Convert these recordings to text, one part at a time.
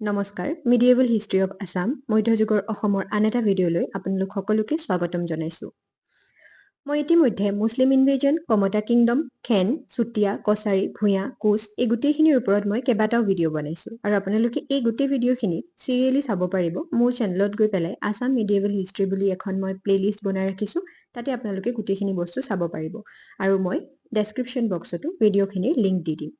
নমস্কাৰ medieval history of Assam মধ্যযুগৰ অসমৰ আন এটা ভিডিঅ'লৈ আপোনালোক সকলোকে স্বাগতম জনাইছোঁ। মই ইতিমধ্যে মুছলিম ইনভেজন কমতা কিংডম খেন চুতীয়া কছাৰী ভূঞা কোচ এই গোটেইখিনিৰ ওপৰত মই কেইবাটাও ভিডিঅ' বনাইছোঁ আৰু আপোনালোকে এই গোটেই ভিডিঅ'খিনি চিৰিয়েলি চাব পাৰিব মোৰ চেনেলত গৈ পেলাই আছাম মিডিয়েবল হিষ্ট্ৰী বুলি এখন মই প্লে'লিষ্ট বনাই ৰাখিছোঁ তাতে আপোনালোকে গোটেইখিনি বস্তু চাব পাৰিব। আৰু মই ডেছক্ৰিপশ্যন বক্সতো ভিডিঅ'খিনিৰ লিংক দি দিম।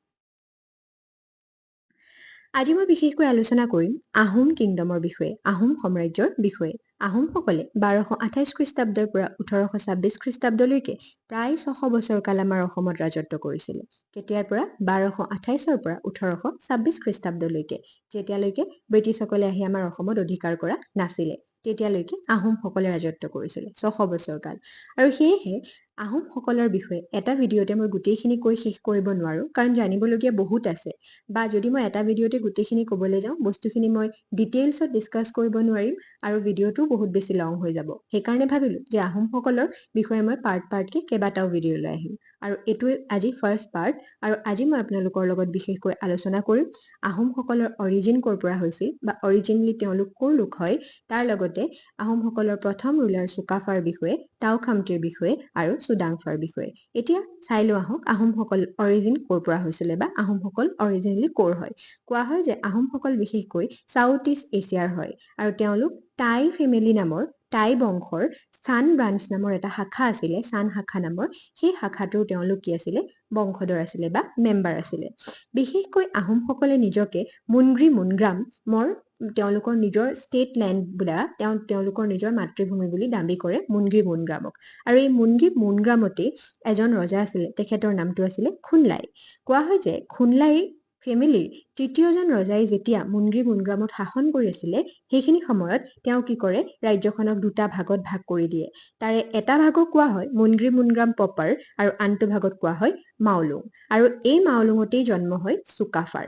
আজি মই বিশেষকৈ আলোচনা কৰিম আহোম কিংডমৰ বিষয়ে আহোম সাম্ৰাজ্যৰ বিষয়ে। আহোমসকলে বাৰশ আঠাইছ খ্ৰীষ্টাব্দৰ পৰা ওঠৰশ ছাব্বিছ খ্ৰীষ্টাব্দলৈকে প্ৰায় ছশ বছৰ কাল আমাৰ অসমত ৰাজত্ব কৰিছিলে। কেতিয়াৰ পৰা? বাৰশ আঠাইছৰ পৰা ওঠৰশ ছাব্বিছ খ্ৰীষ্টাব্দলৈকে। যেতিয়ালৈকে ব্ৰিটিছসকলে আহি আমাৰ অসমত অধিকাৰ কৰা নাছিলে তেতিয়ালৈকে আহোমসকলে ৰাজত্ব কৰিছিলে ছশ বছৰ কাল। আৰু সেয়েহে আহোমসকলৰ বিষয়ে এটা ভিডিঅ'তে মই গোটেইখিনি কৈ শেষ কৰিব নোৱাৰোঁ কাৰণ জানিবলগীয়া বহুত আছে। বা যদি মই এটা ভিডিঅ'তে গোটেইখিনি ক'বলৈ যাওঁ বস্তুখিনি মই ডিটেইলছত ডিছকাছ কৰিব নোৱাৰিম আৰু ভিডিঅ'টোও বহুত বেছি লং হৈ যাব। সেইকাৰণে ভাবিলোঁ যে আহোমসকলৰ বিষয়ে মই পাৰ্ট পাৰ্টকৈ কেইবাটাও ভিডিঅ' লৈ আহিম। আৰু এইটোৱে আজি ফাৰ্ষ্ট পাৰ্ট আৰু আজি মই আপোনালোকৰ লগত বিশেষকৈ আলোচনা কৰিম আহোমসকলৰ অৰিজিন ক'ৰ পৰা হৈছিল বা অৰিজিনলি তেওঁলোক ক'ৰ লোক হয় তাৰ লগতে আহোমসকলৰ প্ৰথম ৰুলাৰ চুকাফাৰ বিষয়ে টাও খামটিৰ বিষয়ে আৰু চুডাংফাৰ বিষয়ে। এতিয়া চাই লওঁ আহক আহোমসকল অৰিজিন ক'ৰ পৰা হৈছিলে বা আহোমসকল অৰিজিনেলি ক'ৰ হয়। কোৱা হয় যে আহোমসকল বিশেষকৈ চাউথ ইষ্ট এছিয়াৰ হয় আৰু তেওঁলোক টাই ফেমিলি নামৰ টাই বংশৰ চান ব্ৰাঞ্চ নামৰ এটা শাখা আছিলে চান শাখা নামৰ। সেই শাখাটোৰ তেওঁলোক কি আছিলে? বংশধৰ আছিলে বা মেম্বাৰ আছিলে। বিশেষকৈ আহোমসকলে নিজকে মুনগ্ৰী মুনগ্ৰামৰ তেওঁলোকৰ নিজৰ ষ্টেট লেণ্ড বোলা তেওঁ তেওঁলোকৰ নিজৰ মাতৃভূমি বুলি দাবী কৰে মুনগ্ৰী মুনগ্ৰামক। আৰু এই মুনগ্ৰী মুনগ্ৰামতেই এজন ৰজা আছিলে তেখেতৰ নামটো আছিলে খুনলাই। কোৱা হয় যে খুনলাইৰ ফেমিলিৰ তৃতীয়জন ৰজাই যেতিয়া মুনগ্ৰী মুনগ্ৰামত শাসন কৰি আছিলে সেইখিনি সময়ত তেওঁ কি কৰে ৰাজ্যখনক দুটা ভাগত ভাগ কৰি দিয়ে। তাৰে এটা ভাগক কোৱা হয় মুনগ্ৰী মুনগ্ৰাম প্ৰপাৰ আৰু আনটো ভাগত কোৱা হয় মাওলুং। আৰু এই মাওলুঙতেই জন্ম হয় চুকাফাৰ।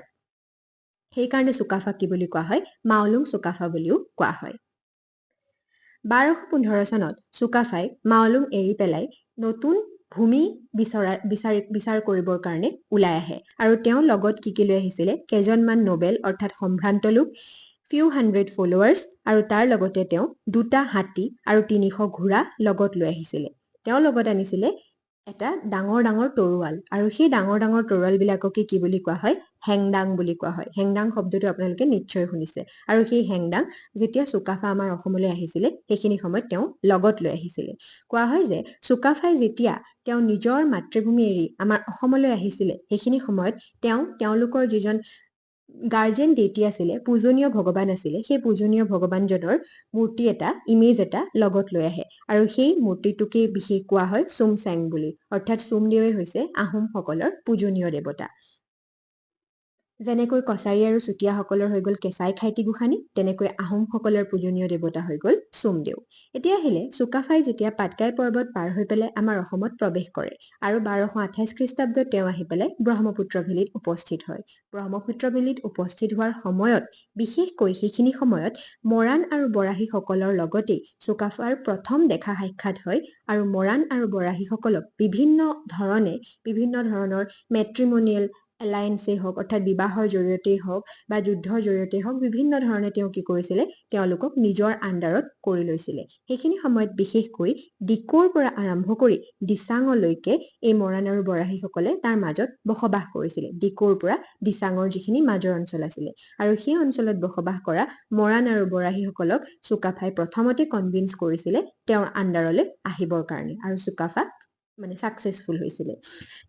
সেইকাৰণে চুকাফা কি বুলি কোৱা হয়? মাওলুং চুকাফা বুলিও কোৱা হয়। বাৰশ পোন্ধৰ চনত চুকাফাই মাওলুং এৰি পেলাই নতুন ভূমি বিচৰা বিচাৰ বিচাৰ কৰিবৰ কাৰণে ওলাই আহে। আৰু তেওঁ লগত কি কি লৈ আহিছিলে? কেইজনমান নবেল অৰ্থাৎ সম্ভ্ৰান্ত লোক ফিউ হাণ্ড্ৰেড ফলোৱাৰ্ছ আৰু তাৰ লগতে তেওঁ দুটা হাতী আৰু তিনিশ ঘোঁৰা লগত লৈ আহিছিলে। তেওঁ লগত আনিছিলে এটা ডাঙৰ ডাঙৰ তৰোৱাল। আৰু সেই ডাঙৰ ডাঙৰ তৰোৱালবিলাককে কি বুলি কোৱা হয়? হেংদাং বুলি কোৱা হয়। হেংদাং শব্দটো আপোনালোকে নিশ্চয় শুনিছে। আৰু সেই হেংদাং যেতিয়া চুকাফা আমাৰ অসমলৈ আহিছিলে সেইখিনি সময়ত তেওঁ লগত লৈ আহিছিলে। কোৱা হয় যে চুকাফাই যেতিয়া তেওঁ নিজৰ মাতৃভূমি এৰি আমাৰ অসমলৈ আহিছিলে সেইখিনি সময়ত তেওঁ তেওঁলোকৰ যিজন গাৰ্জেন দেইটি আছিলে পূজনীয় ভগৱান আছিলে সেই পূজনীয় ভগৱানজনৰ মূৰ্তি এটা ইমেজ এটা লগত লৈ আহে। আৰু সেই মূৰ্তিটোকেই বিশেষ কোৱা হয় চুমচেং বুলি। অৰ্থাৎ চুমদেৱে হৈছে আহোমসকলৰ পূজনীয় দেৱতা। যেনেকৈ কছাৰী আৰু চুতীয়াসকলৰ হৈ গ'ল কেঁচাই খাইটি গোসানী তেনেকৈ আহোমসকলৰ পূজনীয় দেৱতা হৈ গ'ল চুমদেউ এতিয়া আহিলে চুকাফাই যেতিয়া পাটকাই পৰ্বত পাৰ হৈ পেলাই আমাৰ অসমত প্ৰৱেশ কৰে আৰু বাৰশ আঠাইছ খ্ৰীষ্টাব্দত তেওঁ আহি পেলাই ব্ৰহ্মপুত্ৰ ভেলীত উপস্থিত হয়। ব্ৰহ্মপুত্ৰ ভেলীত উপস্থিত হোৱাৰ সময়ত বিশেষকৈ সেইখিনি সময়ত মৰাণ আৰু বৰাহীসকলৰ লগতেই চুকাফাৰ প্ৰথম দেখা সাক্ষাৎ হয় আৰু মৰাণ আৰু বৰাহীসকলক বিভিন্ন ধৰণে বিভিন্ন ধৰণৰ মেট্ৰিমনিয়েল এলায়েন্সেই হওক অৰ্থাৎ বিবাহৰ জৰিয়তেই হওক বা যুদ্ধৰ জৰিয়তেই হওক বিভিন্ন ধৰণে তেওঁ কি কৰিছিলে তেওঁলোকক নিজৰ আণ্ডাৰত কৰি লৈছিলে। সেইখিনি সময়ত বিশেষকৈ ডিকৰ পৰা আৰম্ভ কৰি দিচাঙলৈকে এই মৰাণ আৰু বৰাহীসকলে তাৰ মাজত বসবাস কৰিছিলে। ডিকৰ পৰা দিচাঙৰ যিখিনি মাজৰ অঞ্চল আছিলে। আৰু সেই অঞ্চলত বসবাস কৰা মৰাণ আৰু বৰাহীসকলক চুকাফাই প্ৰথমতে কনভিন্স কৰিছিলে তেওঁৰ আণ্ডাৰলৈ আহিবৰ কাৰণে। আৰু চুকাফা মানে ছাকচেছফুল হৈছিলে।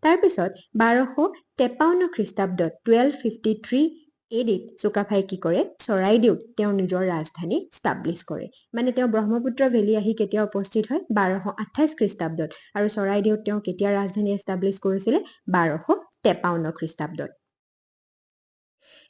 তাৰপিছত বাৰশ তেপাৱন্ন খ্ৰীষ্টাব্দত টুৱেলভ ফিফটি থ্ৰী এডিত চুকাফাই কি কৰে? চৰাইদেউত তেওঁৰ নিজৰ ৰাজধানী ষ্টাব্লিছ কৰে। মানে তেওঁ ব্ৰহ্মপুত্ৰ ভেলী আহি কেতিয়া উপস্থিত হয়? বাৰশ আঠাইছ খ্ৰীষ্টাব্দত। আৰু চৰাইদেউত তেওঁ কেতিয়া ৰাজধানী এষ্টাব্লিছ কৰিছিলে? বাৰশ তেপাৱন্ন খ্ৰীষ্টাব্দত।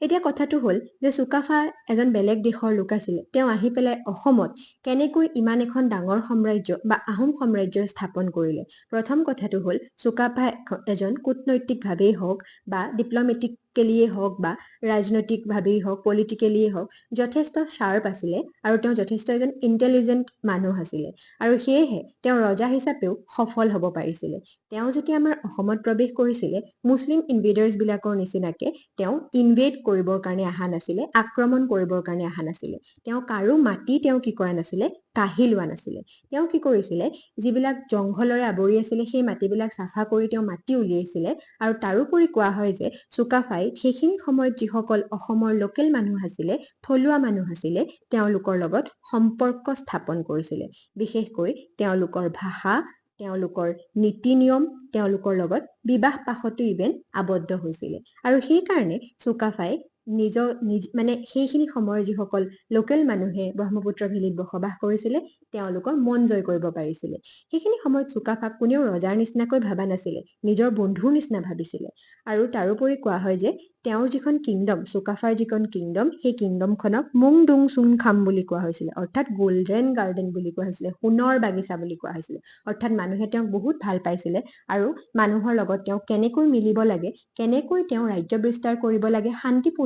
এতিয়া কথাটো হ'ল যে চুকাফা এজন বেলেগ দেশৰ লোক আছিলে। তেওঁ আহি পেলাই অসমত কেনেকৈ ইমান এখন ডাঙৰ সাম্ৰাজ্য বা আহোম সাম্ৰাজ্য স্থাপন কৰিলে? প্ৰথম কথাটো হ'ল চুকাফা এজন কূটনৈতিকভাৱেই হওক বা ডিপ্ল'মেটিক ইকনমিকেলিয়ে হওক বা ৰাজনৈতিকভাৱেই হওক পলিটিকেলিয়ে হওক যথেষ্ট শ্বাৰ্প আছিলে আৰু তেওঁ যথেষ্ট এজন ইণ্টেলিজেণ্ট মানুহ আছিলে। আৰু সেয়েহে তেওঁ ৰজা হিচাপেও সফল হ'ব পাৰিছিলে। তেওঁ যেতিয়া আমাৰ অসমত প্ৰৱেশ কৰিছিলে মুছলিম ইনভেডাৰ্ছবিলাকৰ নিচিনাকে তেওঁ ইনভেড কৰিবৰ কাৰণে অহা নাছিলে আক্ৰমণ কৰিবৰ কাৰণে অহা নাছিলে। তেওঁ কাৰো মাটি তেওঁ কি কৰা নাছিলে? কাঢ়ি লোৱা নাছিলে। তেওঁ কি কৰিছিলে যিবিলাক জংঘলৰে আৱৰি আছিলে সেই মাটিবিলাক চাফা কৰি তেওঁ মাটি উলিয়াইছিলে আৰু তাৰোপৰি কোৱা হয় যে চুকাফাই সেইখিনি সময়ত যিসকল অসমৰ লোকেল মানুহ আছিলে থলুৱা মানুহ আছিলে তেওঁলোকৰ লগত সম্পৰ্ক স্থাপন কৰিছিলে। বিশেষকৈ তেওঁলোকৰ ভাষা তেওঁলোকৰ নীতি নিয়ম তেওঁলোকৰ লগত বিবাহ পাশতো ইভেন আবদ্ধ হৈছিলে। আৰু সেইকাৰণে চুকাফাই নিজৰ নিজ মানে সেইখিনি সময়ৰ যিসকল লোকেল মানুহে ব্ৰহ্মপুত্ৰ ভেলীত বসবাস কৰিছিলে তেওঁলোকৰ মন জয় কৰিব পাৰিছিলে। সেইখিনি সময়ত চুকাফাক কোনেও ৰজাৰ নিচিনাকৈ ভবা নাছিলে নিজৰ বন্ধুৰ নিচিনা ভাবিছিলে। আৰু তাৰোপৰি কোৱা হয় যে তেওঁৰ যিখন কিংডম চুকাফাৰ যিখন কিংডম সেই কিংডমখনক মুং ডুং চুং খাম বুলি কোৱা হৈছিলে। অৰ্থাৎ গল্ডেন গাৰ্ডেন বুলি কোৱা হৈছিলে সোণৰ বাগিচা বুলি কোৱা হৈছিলে। অৰ্থাৎ মানুহে তেওঁক বহুত ভাল পাইছিলে আৰু মানুহৰ লগত তেওঁ কেনেকৈ মিলিব লাগে কেনেকৈ তেওঁ ৰাজ্য বিস্তাৰ কৰিব লাগে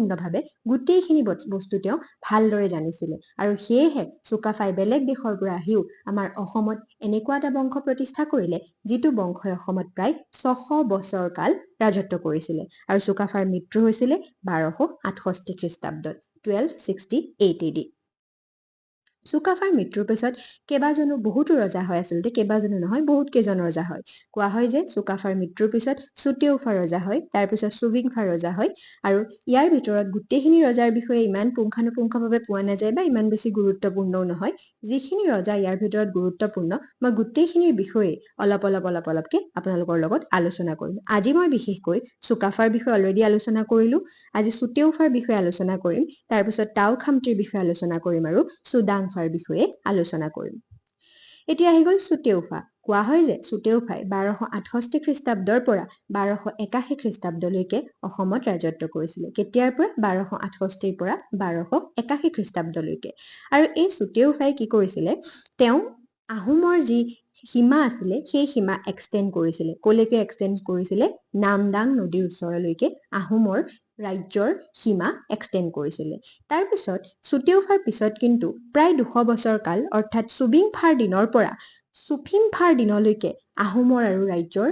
শান্তিপূৰ্ণভাৱে গোটেইখিনি বস্তু তেওঁ ভালদৰে জানিছিলে। আৰু সেয়েহে চুকাফাই বেলেগ দেশৰ পৰা আহিও আমাৰ অসমত এনেকুৱা এটা বংশ প্ৰতিষ্ঠা কৰিলে যিটো বংশই অসমত প্ৰায় ছশ বছৰ কাল ৰাজত্ব কৰিছিলে। আৰু চুকাফাৰ মৃত্যু হৈছিলে বাৰশ আঠষষ্ঠি খ্ৰীষ্টাব্দত twelve sixty eight A D চুকাফাৰ মৃত্যুৰ পিছত কেইবাজনো বহুতো ৰজা হয় আচলতে কেইবাজনো নহয় বহুত কেইজন ৰজা হয়। কোৱা হয় যে চুকাফাৰ মৃত্যুৰ পিছত চুতেউফা ৰজা হয় তাৰপিছত চুবিংফা ৰজা হয় আৰু ইয়াৰ ভিতৰত গোটেইখিনি ৰজাৰ বিষয়ে ইমান পুংখানুপুংখভাৱে পোৱা নাযায় বা ইমান বেছি গুৰুত্বপূৰ্ণও নহয়। যিখিনি ৰজা ইয়াৰ ভিতৰত গুৰুত্বপূৰ্ণ মই গোটেইখিনিৰ বিষয়ে অলপ অলপ অলপ অলপকে আপোনালোকৰ লগত আলোচনা কৰিম। আজি মই বিশেষকৈ চুকাফাৰ বিষয়ে অলৰেডি আলোচনা কৰিলো আজি চুতেউফাৰ বিষয়ে আলোচনা কৰিম তাৰপিছত টাও খামটিৰ বিষয়ে আলোচনা কৰিম আৰু চুদাংফাৰ বিষয়ে আলোচনা কৰিম। এতিয়া আহি গ'ল চুতেউফা কোৱা হয় যে চুতেউফাই বাৰশ আঠষষ্ঠি খ্ৰীষ্টাব্দৰ পৰা বাৰশ একাশী খ্ৰীষ্টাব্দলৈকে অসমত ৰাজত্ব কৰিছিলে। কেতিয়াৰ পৰা? বাৰশ আঠষষ্ঠিৰ পৰা বাৰশ একাশী খ্ৰীষ্টাব্দলৈকে। আৰু এই চুতেউফাই কি কৰিছিলে? তেওঁ আহোমৰ যি সীমা আছিলে সেই সীমা এক্সটেণ্ড কৰিছিলে। কলৈকে এক্সটেণ্ড কৰিছিলে নামদাং নদীৰ ওচৰলৈকে আহোমৰ ৰাজ্যৰ সীমা এক্সটেণ্ড কৰিছিলে। তাৰপিছত চুতেউফাৰ পিছত কিন্তু প্ৰায় দুশ বছৰ কাল অৰ্থাৎ চুবিংফাৰ দিনৰ পৰা চুফিমফাৰ দিনলৈকে আহোমৰ আৰু ৰাজ্যৰ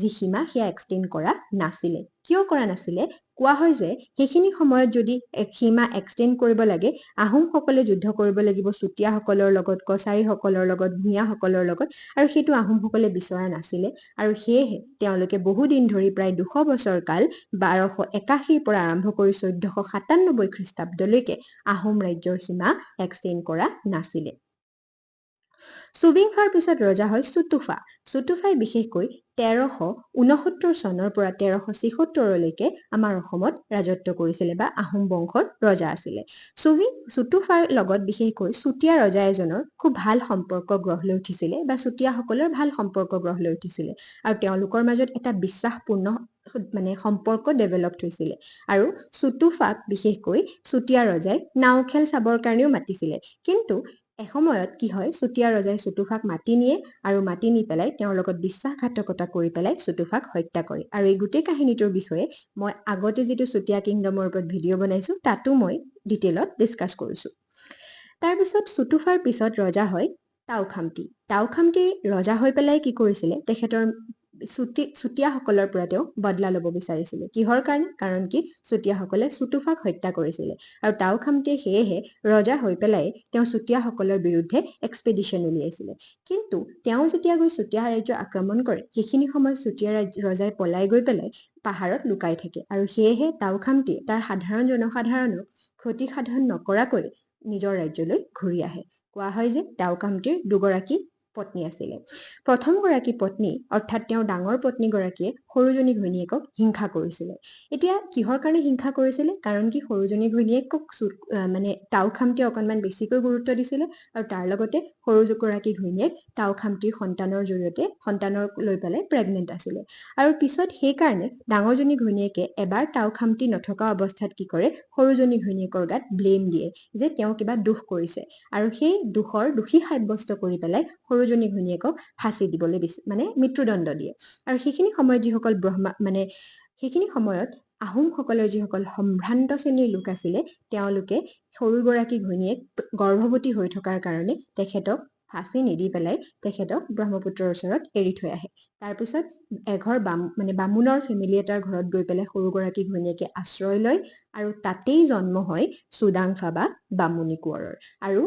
যি সীমা সেয়া এক্সটেণ্ড কৰা নাছিলে। কিয় কৰা নাছিলে? কোৱা হয় যে সেইখিনি সময়ত যদি সীমা এক্সটেণ্ড কৰিব লাগে আহোমসকলে যুদ্ধ কৰিব লাগিব চুতীয়াসকলৰ লগত কছাৰীসকলৰ লগত ভূঞাসকলৰ লগত আৰু সেইটো আহোমসকলে বিচৰা নাছিলে। আৰু সেয়েহে তেওঁলোকে বহুদিন ধৰি প্ৰায় দুশ বছৰ কাল বাৰশ একাশীৰ পৰা আৰম্ভ কৰি চৈধ্যশ সাতান্নব্বৈ খ্ৰীষ্টাব্দলৈকে আহোম ৰাজ্যৰ সীমা এক্সটেণ্ড কৰা নাছিলে। চুবিংফাৰ পিছত ৰজা হয় চুতুফা চুতুফাই বিশেষকৈ তেৰশ ঊনসত্তৰ চনৰ পৰা তেৰশ ছিসত্তৰলৈকে আমাৰ অসমত ৰাজত্ব কৰিছিলে বা আহোম বংশৰ ৰজা আছিলে। চুবি চুতুফাৰ লগত বিশেষকৈ চুতীয়া ৰজা এজনৰ খুব ভাল সম্পৰ্ক গঢ় লৈ উঠিছিলে বা চুতীয়াসকলৰ ভাল সম্পৰ্ক গঢ় লৈ উঠিছিলে আৰু তেওঁলোকৰ মাজত এটা বিশ্বাসপূৰ্ণ মানে সম্পৰ্ক ডেভেলপ হৈছিলে। আৰু চুতুফাক বিশেষকৈ চুতীয়া ৰজাই নাও খেল চাবৰ কাৰণেও মাতিছিলে। কিন্তু এসময়ত কি হয় চুতীয়া ৰজাই চুতুফাক মাতি নিয়ে আৰু মাতি নি পেলাই তেওঁৰ লগত বিশ্বাসঘাতকতা কৰি পেলাই চুতুফাক হত্যা কৰে। আৰু এই গোটেই কাহিনীটোৰ বিষয়ে মই আগতে যিটো চুতীয়া কিংডমৰ ওপৰত ভিডিঅ' বনাইছো তাতো মই ডিটেইলত ডিছকাছ কৰিছো। তাৰপিছত চুতুফাৰ পিছত ৰজা হয় টাওখামতি টাওখামতি ৰজা হৈ পেলাই কি কৰিছিলে তেখেতৰ চুতীয়াসকলৰ পৰা তেওঁ বদলা ল'ব বিচাৰিছিলে। কিহৰ কাৰণে? কাৰণ কি চুতীয়াসকলে চুতুফাক হত্যা কৰিছিলে আৰু টাওখামতিয়ে সেয়েহে ৰজা হৈ পেলাই তেওঁ চুতীয়াসকলৰ বিৰুদ্ধে এক্সপেডিশ্যন উলিয়াইছিলে। কিন্তু তেওঁ যেতিয়া গৈ চুতীয়া ৰাজ্য আক্ৰমণ কৰে সেইখিনি সময়ত চুতীয়া ৰজাই পলাই গৈ পেলাই পাহাৰত লুকাই থাকে আৰু সেয়েহে টাওখামতিয়ে তাৰ সাধাৰণ জনসাধাৰণক ক্ষতি সাধন নকৰাকৈ নিজৰ ৰাজ্যলৈ ঘূৰি আহে। কোৱা হয় যে টাওখামতিৰ দুগৰাকী পত্নী আছিলে। প্ৰথমগৰাকী পত্নী অৰ্থাৎ তেওঁৰ ডাঙৰ পত্নীগৰাকীয়ে সৰুজনী ঘৈণীয়েকক হিংসা কৰিছিলে। এতিয়া কিহৰ কাৰণে হিংসা কৰিছিলে? কাৰণ কি সৰুজনী ঘৈণীয়েকক মানে টাওখামতিয়ে অকণমান বেছিকৈ গুৰুত্ব দিছিলে আৰু তাৰ লগতে সৰুগৰাকী ঘৈণীয়েক টাওখামতিৰ সন্তানৰ জৰিয়তে সন্তানৰ লৈ পেলাই প্ৰেগনেণ্ট আছিলে। আৰু পিছত সেইকাৰণে ডাঙৰজনী ঘৈণীয়েকে এবাৰ টাওখামতি নথকা অৱস্থাত কি কৰে? সৰুজনী ঘৈণীয়েকৰ গাত ব্লেম দিয়ে যে তেওঁ কিবা দোষ কৰিছে। আৰু সেই দোষৰ দোষী সাব্যস্ত কৰি পেলাই সৰুজনী ঘৈণীয়েকক ফাঁচি দিবলৈ মানে মৃত্যুদণ্ড দিয়ে। আৰু সেইখিনি সময়ত যিসকল ব্ৰহ্মা মানে সেইখিনি সময়ত আহোমসকলৰ যিসকল সম্ভ্ৰান্ত শ্ৰেণীৰ লোক আছিলে তেওঁলোকে সৰুগৰাকী ঘৈণীয়েক গৰ্ভৱতী হৈ থকাৰ কাৰণে তেখেতক ফাঁচি নিদি পেলাই তেখেতক ব্ৰহ্মপুত্ৰৰ ওচৰত এৰি থৈ আহে। তাৰপিছত এঘৰ বাম মানে বামুণৰ ফেমিলি এটাৰ ঘৰত গৈ পেলাই সৰুগৰাকী ঘৈণীয়েকে আশ্ৰয় লয় আৰু তাতেই জন্ম হয় চুডাংফা বা বামুণী কোঁৱৰৰ আৰু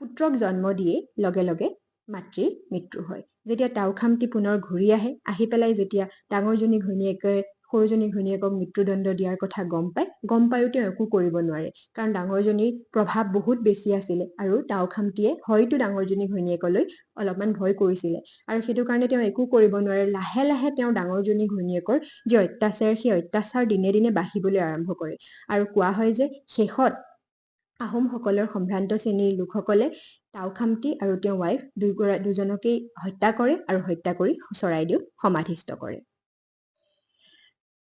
পুত্ৰক জন্ম দিয়েই লগে লগে মাতৃৰ মৃত্যু হয়। যেতিয়া টাওখামটি পুনৰ ঘূৰি আহে আহি পেলাই যেতিয়া ডাঙৰজনী ঘৈণীয়েকে সৰুজনী ঘৈণীয়েকক মৃত্যুদণ্ড দিয়াৰ কথা গম পায় গম পায়ো তেওঁ একো কৰিব নোৱাৰে। কাৰণ ডাঙৰজনীৰ প্ৰভাৱ বহুত বেছি আছিলে আৰু টাওখামটিয়ে হয়তো ডাঙৰজনী ঘৈণীয়েকলৈ অলপমান ভয় কৰিছিলে। আৰু সেইটো কাৰণে তেওঁ একো কৰিব নোৱাৰে। লাহে লাহে তেওঁ ডাঙৰজনী ঘৈণীয়েকৰ যি অত্যাচাৰ সেই অত্যাচাৰ দিনে দিনে বাঢ়িবলৈ আৰম্ভ কৰে। আৰু কোৱা হয় যে শেষত আহোমসকলৰ সম্ভ্ৰান্ত শ্ৰেণীৰ লোকসকলে টাওখামটি আৰু তেওঁৰ ৱাইফ দুইগৰা দুজনকেই হত্যা কৰে আৰু হত্যা কৰি চৰাইদেউ সমাধিস্থ কৰে।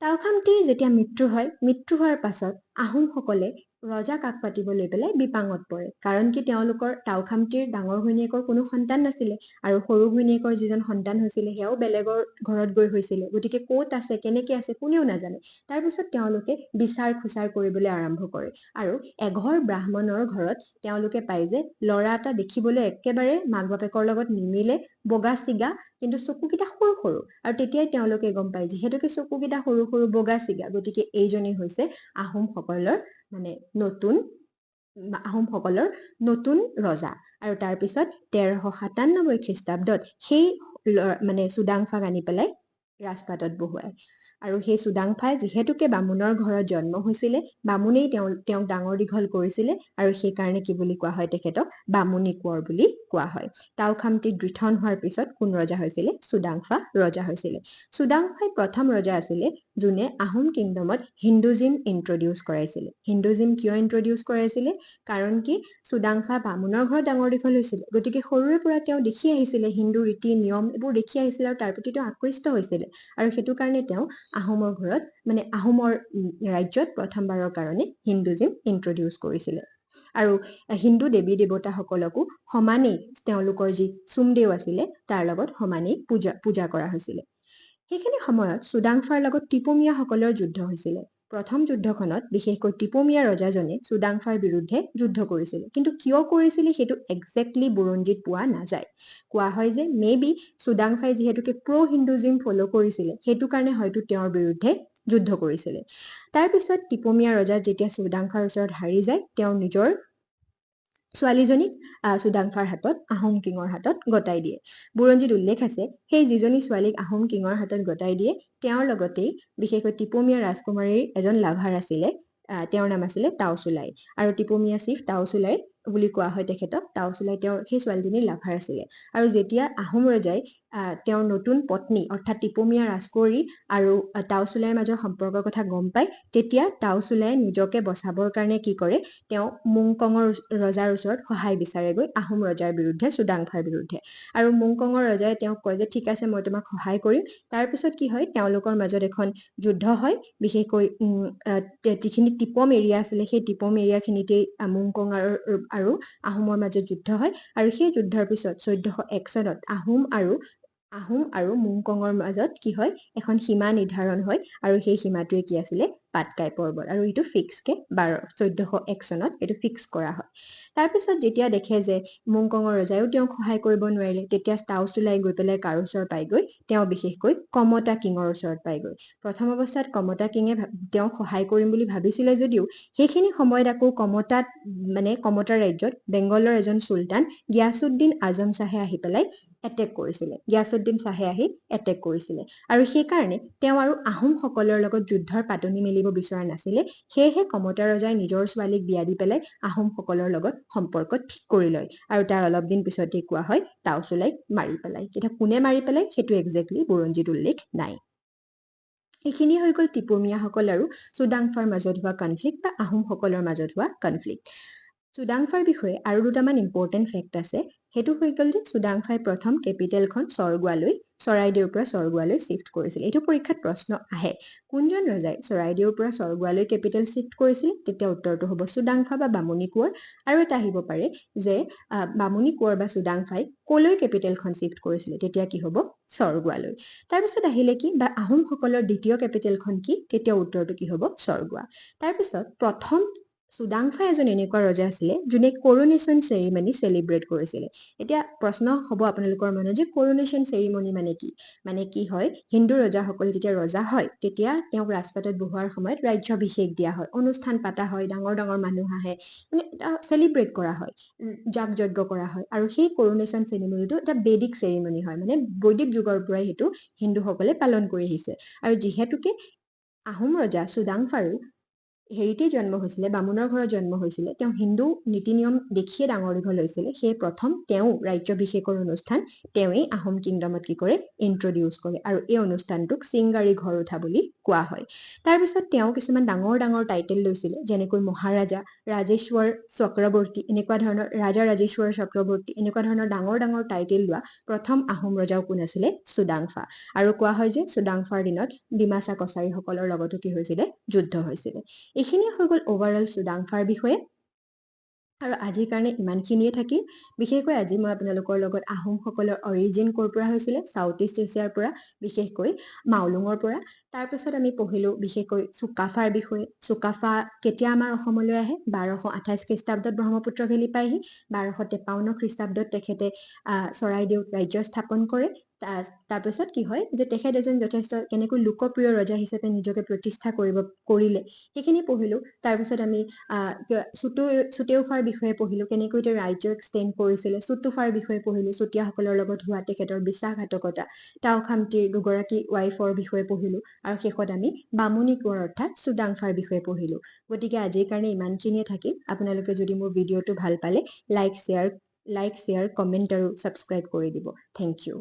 টাওখামটিৰ যেতিয়া মৃত্যু হয় মৃত্যু হোৱাৰ পাছত আহোমসকলে ৰজা কাষ পাতিব লৈ পেলাই বিপাঙত পৰে। কাৰণ কি তেওঁলোকৰ টাওখামটিৰ ডাঙৰ ঘৈণীয়েকৰ কোনো সন্তান নাছিলে আৰু সৰু ঘৈণীয়েকৰ যিজন সন্তান হৈছিলে সেয়াও বেলেগৰ ঘৰত গৈ হৈছিলে। গতিকে ক'ত আছে কেনেকে আছে কোনেও নাজানে। তাৰপিছত তেওঁলোকে বিচাৰ খোচাৰ কৰিবলৈ আৰম্ভ কৰে আৰু এঘৰ ব্ৰাহ্মণৰ ঘৰত তেওঁলোকে পায় যে ল'ৰা এটা দেখিবলৈ একেবাৰে মাক বাপেকৰ লগত নিমিলে বগা চিগা কিন্তু চকুকেইটা সৰু সৰু। আৰু তেতিয়াই তেওঁলোকে গম পায় যিহেতুকে চকুকেইটা সৰু সৰু বগা চিগা। গতিকে এইজনেই হৈছে আহোমসকলৰ মানে নতুন আহোমসকলৰ নতুন ৰজা আৰু তাৰপিছত তেৰশ সাতান্নব্বৈ খ্ৰীষ্টাব্দত সেই মানে চুডাংফাক আনি পেলাই ৰাজপাটত বহুৱায়। আৰু সেই চুডাংফাই যিহেতুকে বামুণৰ ঘৰত জন্ম হৈছিলে বামুণেই তেওঁ তেওঁক ডাঙৰ দীঘল কৰিছিলে আৰু সেইকাৰণে কি বুলি কোৱা হয় তেখেতক বামুণী কোঁৱৰ বুলি কোৱা হয়। টাওখামতিত গৃথন হোৱাৰ পিছত কোন ৰজা হৈছিলে? চুডাংফা ৰজা হৈছিলে। চুডাংফাই প্ৰথম ৰজা আছিলে যোনে আহোম কিংডমত হিন্দুজিম ইন্ট্ৰডিউচ কৰাইছিলে। হিন্দুজিম কিয় ইন্ট্ৰডিউচ কৰাইছিলে? কাৰণ কি চুডাংফা বামুণৰ ঘৰত ডাঙৰ দীঘল হৈছিলে। গতিকে সৰুৰে পৰা তেওঁ দেখি আহিছিলে হিন্দু ৰীতি নিয়ম এইবোৰ দেখি আহিছিলে আৰু তাৰ প্ৰতি তেওঁ আকৃষ্ট হৈছিলে। আৰু সেইটো কাৰণে তেওঁ আহোমৰ ঘৰত মানে আহোমৰ ৰাজ্যত প্ৰথমবাৰৰ কাৰণে হিন্দুজিম ইন্ট্ৰডিউচ কৰিছিলে। আৰু হিন্দু দেৱী দেৱতাসকলকো সমানেই তেওঁলোকৰ যি চুমদেউ আছিলে তাৰ লগত সমানেই পূজা পূজা কৰা হৈছিলে। সেইখিনি সময়ত চুডাংফাৰ লগত টিপমীয়াসকলৰ যুদ্ধ হৈছিলে। প্ৰথম যুদ্ধখনত বিশেষকৈ টিপমীয়া ৰজাজনে চুডাংফাৰ বিৰুদ্ধে যুদ্ধ কৰিছিলে। কিন্তু কিয় কৰিছিলে সেইটো একজেক্টলি বুৰঞ্জীত পোৱা নাযায়। কোৱা হয় যে মে বি চুডাংফাই যিহেতুকে প্ৰ' হিন্দুজিম ফ'ল' কৰিছিলে সেইটো কাৰণে হয়তো তেওঁৰ বিৰুদ্ধে যুদ্ধ কৰিছিলে। তাৰপিছত টিপমীয়া ৰজা যেতিয়া চুডাংফাৰ ওচৰত হাৰি যায় তেওঁ নিজৰ ছোৱালীজনীক চুডাংফাৰ হাতত আহোম কিঙৰ হাতত গতাই দিয়ে। বুৰঞ্জীত উল্লেখ আছে সেই যিজনী ছোৱালীক আহোম কিঙৰ হাতত গতাই দিয়ে তেওঁৰ লগতেই বিশেষকৈ টিপমীয়া ৰাজকুমাৰীৰ এজন লাভাৰ আছিলে তেওঁৰ নাম আছিলে টাওচুলাই আৰু টিপমীয়া চিফ টাওচুলাই বুলি কোৱা হয় তেখেতক টাওচুলাই তেওঁৰ সেই ছোৱালীজনীৰ লাভাৰ আছিলে। আৰু যেতিয়া আহোম ৰজাই তেওঁৰ নতুন পত্নী অৰ্থাৎ টিপমীয়া ৰাজকুঁৱৰী আৰু টাওচুলাইৰ মাজৰ সম্পৰ্কৰ কথা গম পায় তেতিয়া টাওচুলাই নিজকে বচাবৰ কাৰণে কি কৰে তেওঁ মুংকঙৰ ৰজাৰ ওচৰত সহায় বিচাৰেগৈ আহোম ৰজাৰ বিৰুদ্ধে চুডাংফাৰ বিৰুদ্ধে। আৰু মুংকঙৰ ৰজাই তেওঁক কয় যে ঠিক আছে মই তোমাক সহায় কৰিম। তাৰপিছত কি হয় তেওঁলোকৰ মাজত এখন যুদ্ধ হয় বিশেষকৈ যিখিনি টিপম এৰিয়া আছিলে সেই টিপম এৰিয়াখিনিতেই মুংকং আৰু আহোমৰ মাজত যুদ্ধ হয়। আৰু সেই যুদ্ধৰ পিছত চৈধ্যশ এক চনত আহোম আৰু আহোম আৰু মুংকঙৰ মাজত কি হয়? এখন সীমা নিৰ্ধাৰণ হয় আৰু সেই সীমাটোৱে কি আছিলে? পাটকাই পৰ্বত। আৰু এইটো ফিক্সকে বাৰ চৈধ্যশ এক চনত এইটো ফিক্স কৰা হয়। তাৰপিছত যেতিয়া দেখে যে মুংকঙৰ ৰজাইও তেওঁক সহায় কৰিব নোৱাৰিলে তেতিয়া টাওচুলাই গৈ পেলাই কাৰ ওচৰ পাইগৈ? তেওঁ বিশেষকৈ কমতা কিঙৰ ওচৰত পাইগৈ। প্ৰথম অৱস্থাত কমতা কিঙে তেওঁক সহায় কৰিম বুলি ভাবিছিলে যদিও সেইখিনি সময়ত আকৌ কমতাত মানে কমতা ৰাজ্যত বেংগলৰ এজন চুলতান গিয়াচুদ্দিন আজম শ্বাহে আহি পেলাই এটেক কৰিছিলে। গিয়াচুদ্দিন শ্বাহে আহি এটেক কৰিছিলে। আৰু সেইকাৰণে তেওঁ আৰু আহোমসকলৰ লগত যুদ্ধৰ পাতনি মেলিব বিচৰা নাছিলে। সেয়েহে কমতা ৰজাই নিজৰ ছোৱালীক বিয়া দি পেলাই আহোমসকলৰ লগত সম্পৰ্ক ঠিক কৰি লয়। আৰু তাৰ অলপ দিন পিছতে কোৱা হয় টাওচুলাইক মাৰি পেলাই। এতিয়া কোনে মাৰি পেলাই সেইটো একজেক্টলি বুৰঞ্জীত উল্লেখ নাই। এইখিনি হৈ গ'ল টিপমীয়াসকল আৰু চুডাংফাৰ মাজত হোৱা কনফ্লিক্ট বা আহোমসকলৰ মাজত হোৱা কনফ্লিক্ট চুডাংফাৰ বিষয়ে আৰু দুটামান ইম্পৰ্টেণ্ট ফেক্ট আছে। সেইটো হৈ গ'ল যে চুডাংফাই প্ৰথম কেপিটেলখন স্বৰ্গোৱালৈ চৰাইদেউৰ পৰা স্বৰ্গোৱালৈ শ্বিফ্ট কৰিছিল। এইটো পৰীক্ষাত প্ৰশ্ন আহে। কোনজন ৰজাই চৰাইদেউৰ পৰা স্বৰ্গোৱালৈ কেপিটেল শ্বিফ্ট কৰিছিল? তেতিয়া উত্তৰটো হ'ব চুডাংফা বা বামুণী কোঁৱৰ। আৰু এটা আহিব পাৰে যে বামুণী কোঁৱৰ বা চুডাংফাই কলৈ কেপিটেলখন শ্বিফ্ট কৰিছিলে? তেতিয়া কি হ'ব? স্বৰ্গোৱালৈ তাৰপিছত আহিলে কি? বা আহোমসকলৰ দ্বিতীয় কেপিটেলখন কি? তেতিয়া উত্তৰটো কি হ'ব? স্বৰ্গোৱা তাৰপিছত প্ৰথম চুডাংফা এজন এনেকুৱা ৰজা আছিলে যোনে কৰোনেশ্যন চেৰিমনি চেলিব্ৰেট কৰিছিলে। এতিয়া প্ৰশ্ন হ'ব আপোনালোকৰ মনত যে কৰোনেশ্যন চেৰিমনি মানে কি? মানে কি হয়? হিন্দু ৰজাসকল যেতিয়া ৰজা হয় তেতিয়া তেওঁক ৰাজপাটত বহোৱাৰ সময়ত ৰাজ্যাভিষেক দিয়া হয় অনুষ্ঠান পাতা হয় ডাঙৰ ডাঙৰ মানুহ আহে মানে চেলিব্ৰেট কৰা হয় যাগ যজ্ঞ কৰা হয়। আৰু সেই কৰোনেশ্যন চেৰিমনিটো এটা বেদিক চেৰিমনি হয় মানে বৈদিক যুগৰ পৰাই সেইটো হিন্দুসকলে পালন কৰি আহিছে। আৰু যিহেতুকে আহোম ৰজা চুডাংফাৰো হেৰিতেই জন্ম হৈছিলে বামুণৰ ঘৰত জন্ম হৈছিলে। তেওঁ হিন্দু নীতি নিয়ম দেখিয়ে ডাঙৰ দীঘল হৈছিলে। সেয়ে প্ৰথম তেওঁ ৰাজ্যাভিষেকৰ অনুষ্ঠান তেওঁৱেই আহোম কিংডমত কি কৰে ইন্ট্ৰডিউচ কৰে। আৰু এই অনুষ্ঠানটোক চিংগাৰী ঘৰ উঠা বুলি কোৱা হয়। তাৰপিছত তেওঁ কিছুমান ডাঙৰ ডাঙৰ টাইটেল লৈছিলে যেনেকৈ মহাৰাজা ৰাজেশ্বৰ চক্ৰৱৰ্তী এনেকুৱা ধৰণৰ ৰাজা ৰাজেশ্বৰ চক্ৰৱৰ্তী এনেকুৱা ধৰণৰ ডাঙৰ ডাঙৰ টাইটেল লোৱা প্ৰথম আহোম ৰজাও কোন আছিলে চুডাংফা আৰু কোৱা হয় যে চুডাংফাৰ দিনত ডিমাচা কছাৰীসকলৰ লগতো কি হৈছিলে যুদ্ধ হৈছিলে। এইখিনিয়ে হৈ গ'ল অভাৰঅল চুডাংফাৰ বিষয়ে। আৰু আজিৰ কাৰণে ইমানখিনিয়ে থাকিল বিশেষকৈ আজি মই আপোনালোকৰ লগত আহোমসকলৰ অৰিজিন ক'ৰ পৰা হৈছিলে চাউথ ইষ্ট এছিয়াৰ পৰা বিশেষকৈ মাউলুঙৰ পৰা। তাৰপিছত আমি পঢ়িলোঁ বিশেষকৈ চুকাফাৰ বিষয়ে। চুকাফা কেতিয়া আমাৰ অসমলৈ আহে? বাৰশ আঠাইছ খ্ৰীষ্টাব্দত ব্ৰহ্মপুত্ৰ ভেলী পায়হি বাৰশ তেপাৱন্ন খ্ৰীষ্টাব্দত তেখেতে আহ, চৰাইদেউত ৰাজ্য স্থাপন কৰে। তাৰপিছত কি হয় যে তেখেত এজন যথেষ্ট কেনেকৈ লোকপ্ৰিয় ৰজা হিচাপে নিজকে প্ৰতিষ্ঠা কৰিব কৰিলে সেইখিনি পঢ়িলোঁ। তাৰপিছত আমি চুটু চুতেওফাৰ বিষয়ে পঢ়িলোঁ কেনেকৈ তেওঁ ৰাজ্য এক্সটেণ্ড কৰিছিলে চুতুফাৰ বিষয়ে পঢ়িলোঁ চুতীয়াসকলৰ লগত হোৱা তেখেতৰ বিশ্বাসঘাতকতা তাও খামতিৰ দুগৰাকী ৱাইফৰ বিষয়ে পঢ়িলোঁ আৰু শেষত আমি বামুণী কোঁৱৰ অৰ্থাৎ চুডাংফাৰ বিষয়ে পঢ়িলোঁ। গতিকে আজিৰ কাৰণে ইমানখিনিয়ে থাকিল আপোনালোকে যদি মোৰ ভিডিঅ'টো ভাল পালে like share like share comment আৰু ছাবস্ক্ৰাইব কৰি দিব। Thank U